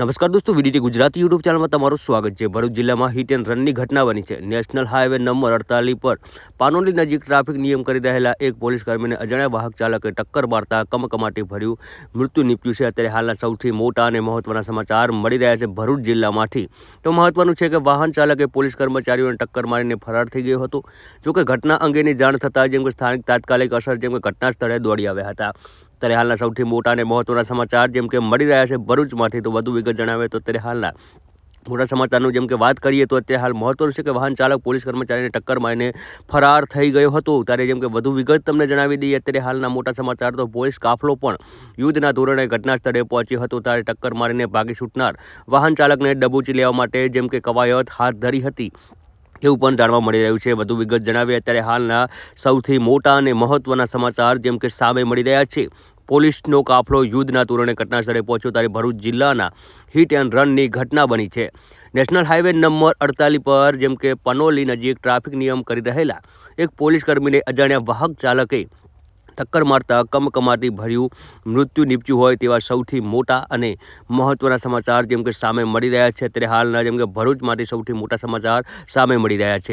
નમસ્કાર દોસ્તો વિડીટી ગુજરાતી યુટ્યુબ ચેનલમાં તમારું સ્વાગત છે. ભરૂચ જિલ્લામાં હિટ એન્ડ રનની ઘટના બની છે. નેશનલ હાઈવે નંબર અડતાલીસ પર પાનોલી નજીક ટ્રાફિક નિયમ કરી રહેલા એક પોલીસ કર્મીને અજાણ્યા વાહક ચાલકે ટક્કર મારતા કમકમાટી ભર્યું. મૃત્યુ નીપજ્યું છે. અત્યારે હાલના સૌથી મોટા અને મહત્વના સમાચાર મળી રહ્યા છે ભરૂચ જિલ્લામાંથી. તો મહત્વનું છે કે વાહન ચાલકે પોલીસ કર્મચારીઓને ટક્કર મારીને ફરાર થઈ ગયો હતો. જોકે ઘટના અંગેની જાણ થતાં જેમ કે સ્થાનિક તાત્કાલિક અસર જેમ કે ઘટના સ્થળે દોડી આવ્યા હતા. ત્યારે હાલના સૌથી મોટા અને મહત્વના સમાચાર જેમ કે મળી રહ્યા છે ભરૂચમાંથી, તો વધુ વિગત જણાવે તો અત્યારે હાલના મોટા સમાચારનું જેમ કે વાત કરીએ તો અત્યારે હાલ મહત્વનું છે કે વાહન ચાલક, પોલીસ કર્મચારીને ટક્કર મારીને ફરાર થઈ ગયો હતો. ત્યારે જેમ કે વધુ વિગત તમને જણાવી દઈએ, અત્યારે હાલના મોટા સમાચાર તો પોલીસ કાફલો પણ યુદ્ધના ધોરણે ઘટના સ્થળે પહોંચ્યો હતો. ત્યારે ટક્કર મારીને ભાગી છૂટનાર વાહન ચાલકને ડબુચી લેવા માટે જેમ કે કવાયત હાથ ધરી હતી એવું પણ જાણવા મળી રહ્યું છે. વધુ વિગત જણાવીએ, અત્યારે હાલના સૌથી મોટા અને મહત્વના સમાચાર જેમ કે સામે મળી રહ્યા છે. પોલીસનો કાફલો યુદ્ધના ધોરણે ઘટનાસ્થળે પહોંચ્યો ત્યારે ભરૂચ જિલ્લાના હિટ એન્ડ રનની ઘટના બની છે. નેશનલ હાઈવે નંબર અડતાલીસ પર જેમ કે પનોલી નજીક ટ્રાફિક નિયમ કરી રહેલા એક પોલીસ કર્મીને અજાણ્યા વાહક ચાલકે ટક્કર મારતા કમકમાટી ભર્યું, મૃત્યુ નીપજ્યું હોય તેવા સૌથી મોટા અને મહત્ત્વના સમાચાર જેમ કે સામે મળી રહ્યા છે. ત્યારે હાલના જેમ કે ભરૂચમાંથી સૌથી મોટા સમાચાર સામે મળી રહ્યા છે.